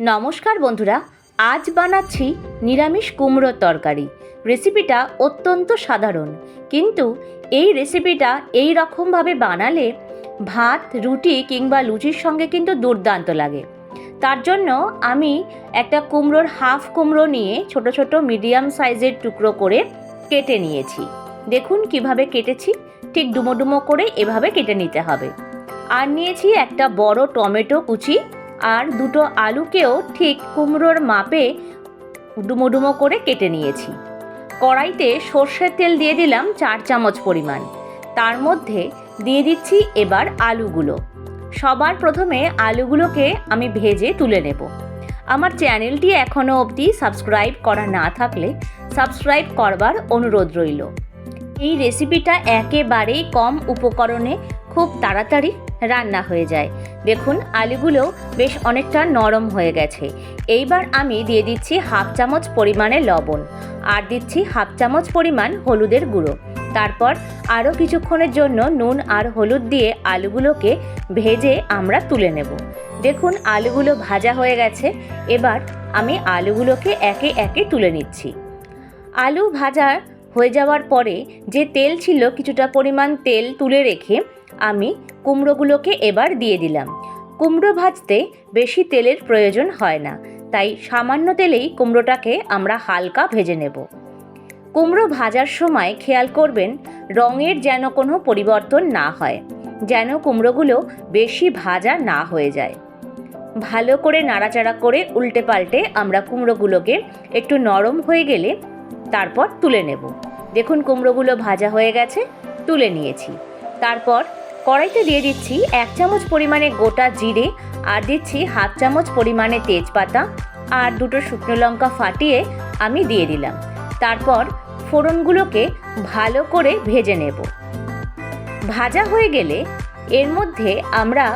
নমস্কার বন্ধুরা, আজ বানাচ্ছি নিরামিষ কুমড়োর তরকারি। রেসিপিটা অত্যন্ত সাধারণ। কিন্তু এই রেসিপিটা এই রকমভাবে বানালে ভাত, রুটি কিংবা লুচির সঙ্গে কিন্তু দুর্দান্ত লাগে। তার জন্য আমি একটা কুমড়োর হাফ কুমড়ো নিয়ে ছোট ছোট মিডিয়াম সাইজের টুকরো করে কেটে নিয়েছি। দেখুন কীভাবে কেটেছি। ঠিক ডুমো ডুমো করে এভাবে কেটে নিতে হবে। আর নিয়েছি একটা বড় টমেটো কুচি আর দুটো আলুকেও ঠিক কুমড়োর মাপে ডুমো ডুমো করে কেটে নিয়েছি। কড়াইতে সর্ষের তেল দিয়ে দিলাম চার চামচ পরিমাণ। তার মধ্যে দিয়ে দিচ্ছি এবার আলুগুলো। সবার প্রথমে আলুগুলোকে আমি ভেজে তুলে নেব। আমার চ্যানেলটি এখনও অবধি সাবস্ক্রাইব করা না থাকলে সাবস্ক্রাইব করবার অনুরোধ রইল। এই রেসিপিটা একেবারেই কম উপকরণে খুব তাড়াতাড়ি রান্না হয়ে যায়। দেখুন, আলুগুলো বেশ অনেকটা নরম হয়ে গেছে। এইবার আমি দিয়ে দিচ্ছি হাফ চামচ পরিমাণে লবণ আর দিচ্ছি হাফ চামচ পরিমাণ হলুদের গুঁড়ো। তারপর আরও কিছুক্ষণের জন্য নুন আর হলুদ দিয়ে আলুগুলোকে ভেজে আমরা তুলে নেব। দেখুন, আলুগুলো ভাজা হয়ে গেছে। এবার আমি আলুগুলোকে একে একে তুলে নিচ্ছি। আলু ভাজা হয়ে যাওয়ার পরে যে তেল ছিল কিছুটা পরিমাণ তেল তুলে রেখে আমি কুমড়োগুলোকে এবার দিয়ে দিলাম। কুমড়ো ভাজতে বেশি তেলের প্রয়োজন হয় না, তাই সামান্য তেলেই কুমড়োটাকে আমরা হালকা ভেজে নেব। কুমড়ো ভাজার সময় খেয়াল করবেন রঙের যেন কোনো পরিবর্তন না হয়, যেন কুমড়োগুলো বেশি ভাজা না হয়ে যায়। ভালো করে নাড়াচাড়া করে উল্টে পাল্টে আমরা কুমড়োগুলোকে একটু নরম হয়ে গেলে তারপর তুলে নেব। দেখুন কুমড়োগুলো ভাজা হয়ে গেছে, তুলে নিয়েছি। তারপর কড়াইতে দিয়ে দিচ্ছি এক চামচ পরিমাণে গোটা জিরে আর দিচ্ছি হাফ চামচ পরিমাণে তেজপাতা আর দুটো শুকনো লঙ্কা ফাটিয়ে আমি দিয়ে দিলাম। তারপর ফোড়নগুলোকে ভালো করে ভেজে নেব। ভাজা হয়ে গেলে এর মধ্যে আমরা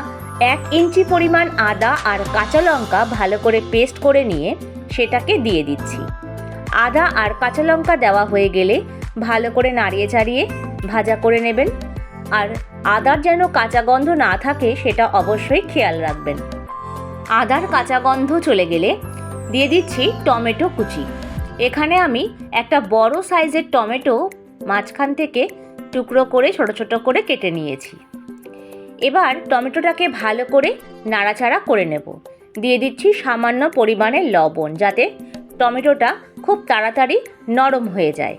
এক ইঞ্চি পরিমাণ আদা আর কাঁচা লঙ্কা ভালো করে পেস্ট করে নিয়ে সেটাকে দিয়ে দিচ্ছি। আদা আর কাঁচা লঙ্কা দেওয়া হয়ে গেলে ভালো করে নাড়িয়ে চাড়িয়ে ভাজা করে নেবেন। আর আদার যেন কাঁচা গন্ধ না থাকে, সেটা অবশ্যই খেয়াল রাখবেন। আদার কাঁচা গন্ধ চলে গেলে দিয়ে দিচ্ছি টমেটো কুচি। এখানে আমি একটা বড় সাইজের টমেটো মাঝখান থেকে টুকরো করে, ছোট ছোট করে কেটে নিয়েছি। এবার টমেটোটাকে ভালো করে নাড়াচাড়া করে নেব। দিয়ে দিচ্ছি সামান্য পরিমাণে লবণ, যাতে টমেটোটা খুব তাড়াতাড়ি নরম হয়ে যায়।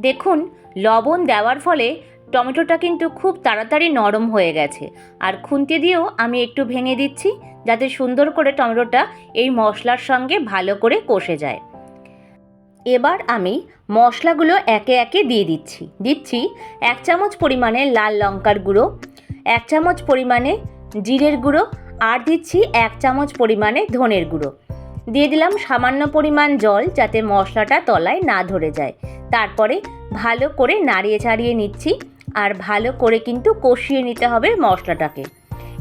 দেখুন, লবণ দেওয়ার ফলে টমেটোটা কিন্তু খুব তাড়াতাড়ি নরম হয়ে গেছে। আর খুন্তি দিয়েও আমি একটু ভেঙে দিচ্ছি যাতে সুন্দর করে টমেটোটা এই মশলার সঙ্গে ভালো করে কষে যায়। এবার আমি মশলাগুলো একে একে দিয়ে দিচ্ছি। দিচ্ছি এক চামচ পরিমাণে লাল লঙ্কার গুঁড়ো এক চামচ পরিমাণে জিরের গুঁড়ো আর দিচ্ছি এক চামচ পরিমাণে ধনের গুঁড়ো। দিয়ে দিলাম সামান্য পরিমাণ জল যাতে মশলাটা তলায় না ধরে যায়। তারপরে ভালো করে নাড়িয়ে ছাড়িয়ে নিচ্ছি আর ভালো করে কিন্তু কষিয়ে নিতে হবে মশলাটাকে।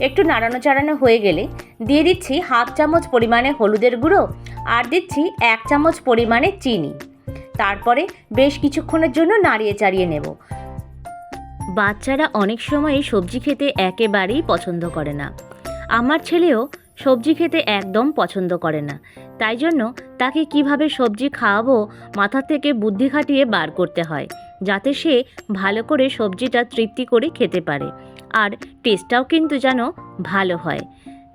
একটু নাড়ানো চাড়ানো হয়ে গেলে দিয়ে দিচ্ছি হাফ চামচ পরিমাণে হলুদের গুঁড়ো আর দিচ্ছি এক চামচ পরিমাণে চিনি। তারপরে বেশ কিছুক্ষণের জন্য নাড়িয়ে চাড়িয়ে নেব। বাচ্চারা অনেক সময় সবজি খেতে একেবারেই পছন্দ করে না। আমার ছেলেও সবজি খেতে একদম পছন্দ করে না। তাই জন্য তাকে কীভাবে সবজি খাওয়াবো মাথা থেকে বুদ্ধি খাটিয়ে বার করতে হয়, যাতে সে ভালো করে সবজিটা তৃপ্তি করে খেতে পারে। আর টেস্টটাও কিন্তু যেন ভালো হয়।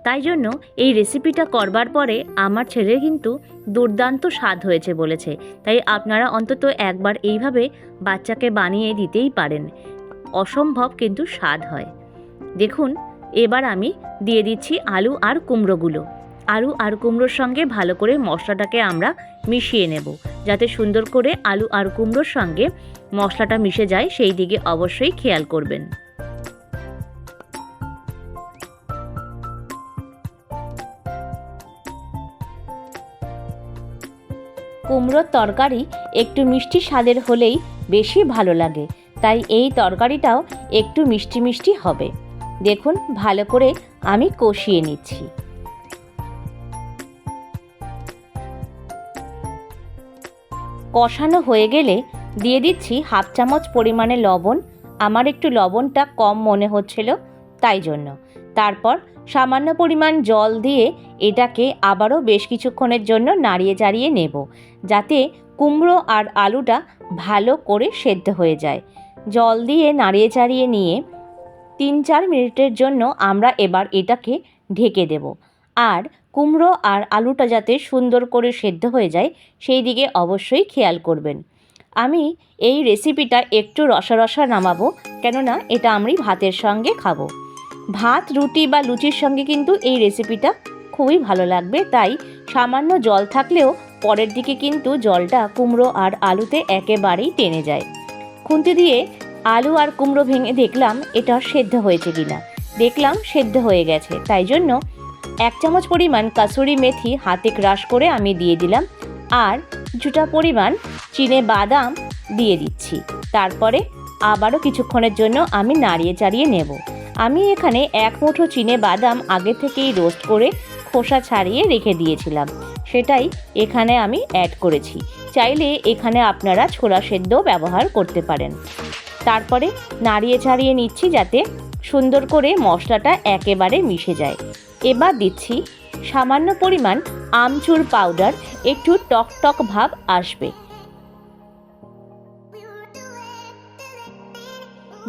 তাই জন্য এই রেসিপিটা করবার পরে আমার ছেলে কিন্তু দুর্দান্ত স্বাদ হয়েছে বলেছে। তাই আপনারা অন্তত একবার এইভাবে বাচ্চাকে বানিয়ে দিতেই পারেন। অসম্ভব কিন্তু স্বাদ হয়। দেখুন, এবার আমি দিয়ে দিচ্ছি আলু আর কুমড়োগুলো। আলু আর কুমড়োর সঙ্গে ভালো করে মশলাটাকে আমরা মিশিয়ে নেব। যাতে সুন্দর করে আলু আর কুমড়োর সঙ্গে মশলাটা মিশে যায়, সেই দিকে অবশ্যই খেয়াল করবেন। কুমড়োর তরকারি একটু মিষ্টি স্বাদের হলেই বেশি ভালো লাগে। তাই এই তরকারিটাও একটু মিষ্টি মিষ্টি হবে। দেখুন, ভালো করে আমি কষিয়ে নিচ্ছি। কষানো হয়ে গেলে দিয়ে দিচ্ছি হাফ চামচ পরিমাণে লবণ। আমার একটু লবণটা কম মনে হচ্ছিল তাই জন্য। তারপর সামান্য পরিমাণ জল দিয়ে এটাকে আবারও বেশ কিছুক্ষণের জন্য নাড়িয়ে চাড়িয়ে নেব। যাতে কুমড়ো আর আলুটা ভালো করে সেদ্ধ হয়ে যায়। জল দিয়ে নাড়িয়ে চাড়িয়ে নিয়ে তিন চার মিনিটের জন্য আমরা এবার এটাকে ঢেকে দেব। আর কুমড়ো আর আলুটা যাতে সুন্দর করে সেদ্ধ হয়ে যায়, সেই দিকে অবশ্যই খেয়াল করবেন। আমি এই রেসিপিটা একটু রসা রসা নামাবো, কেননা এটা আমি ভাতের সঙ্গে খাব। ভাত, রুটি বা লুচির সঙ্গে কিন্তু এই রেসিপিটা খুবই ভালো লাগবে, তাই সামান্য জল থাকলেও পরের দিকে কিন্তু জলটা কুমড়ো আর আলুতে একেবারেই টেনে যায়। খুন্তি দিয়ে আলু আর কুমড়ো ভেঙে দেখলাম এটা সেদ্ধ হয়েছে কিনা। দেখলাম সেদ্ধ হয়ে গেছে, তাই জন্য এক চামচ পরিমাণ কাসুরি মেথি হাতে ক্রাশ করে আমি দিয়ে দিলাম আর কিছুটা পরিমাণ চিনে বাদাম দিয়ে দিচ্ছি। তারপরে আবারও কিছুক্ষণের জন্য আমি নাড়িয়ে চাড়িয়ে নেব। আমি এখানে এক মুঠো চিনে বাদাম আগে থেকেই রোস্ট করে খোসা ছাড়িয়ে রেখে দিয়েছিলাম। সেটাই এখানে আমি অ্যাড করেছি। চাইলে এখানে আপনারা ছোলা সেদ্ধ ব্যবহার করতে পারেন। তারপরে নাড়িয়ে ছাড়িয়ে নিচ্ছি যাতে সুন্দর করে মশলাটা একেবারে মিশে যায়। এবার দিচ্ছি সামান্য পরিমাণ আমচুর পাউডার, একটু টক টক ভাব আসবে।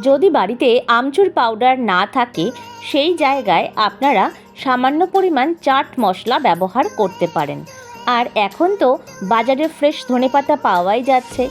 যদি বাড়িতে আমচুর পাউডার না থাকে, সেই জায়গায় আপনারা সামান্য পরিমাণ চাট মশলা ব্যবহার করতে পারেন। আর এখন তো বাজারে ফ্রেশ ধনেপাতা পাওয়াই যাচ্ছে।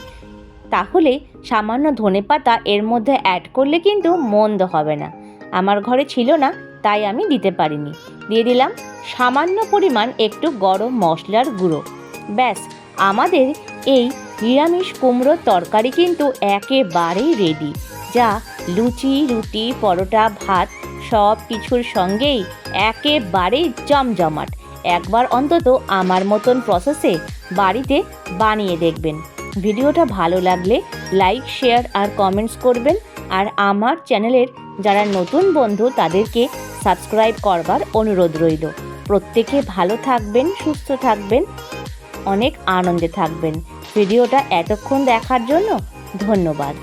তাহলে সামান্য ধনেপাতা এর মধ্যে অ্যাড করলে কিন্তু মন্দ হবে না। আমার ঘরে ছিল না, তাই আমি দিতে পারিনি। দিয়ে দিলাম সামান্য পরিমাণ একটু গরম মশলার গুঁড়ো। ব্যাস, আমাদের এই নিরামিষ কুমড়োর তরকারি কিন্তু একেবারেই রেডি যা লুচি, রুটি, পরোটা, ভাত সব কিছুর সঙ্গেই একেবারেই জমজমাট। একবার অন্তত আমার মতন প্রসেসে বাড়িতে বানিয়ে দেখবেন। ভিডিওটা ভালো লাগলে লাইক শেয়ার আর কমেন্টস করবেন। আর আমার চ্যানেলের যারা নতুন বন্ধু, তাদেরকে সাবস্ক্রাইব করবার অনুরোধ রইল। প্রত্যেকে ভালো থাকবেন, সুস্থ থাকবেন, অনেক আনন্দে থাকবেন। ভিডিওটা এতক্ষণ দেখার জন্য ধন্যবাদ।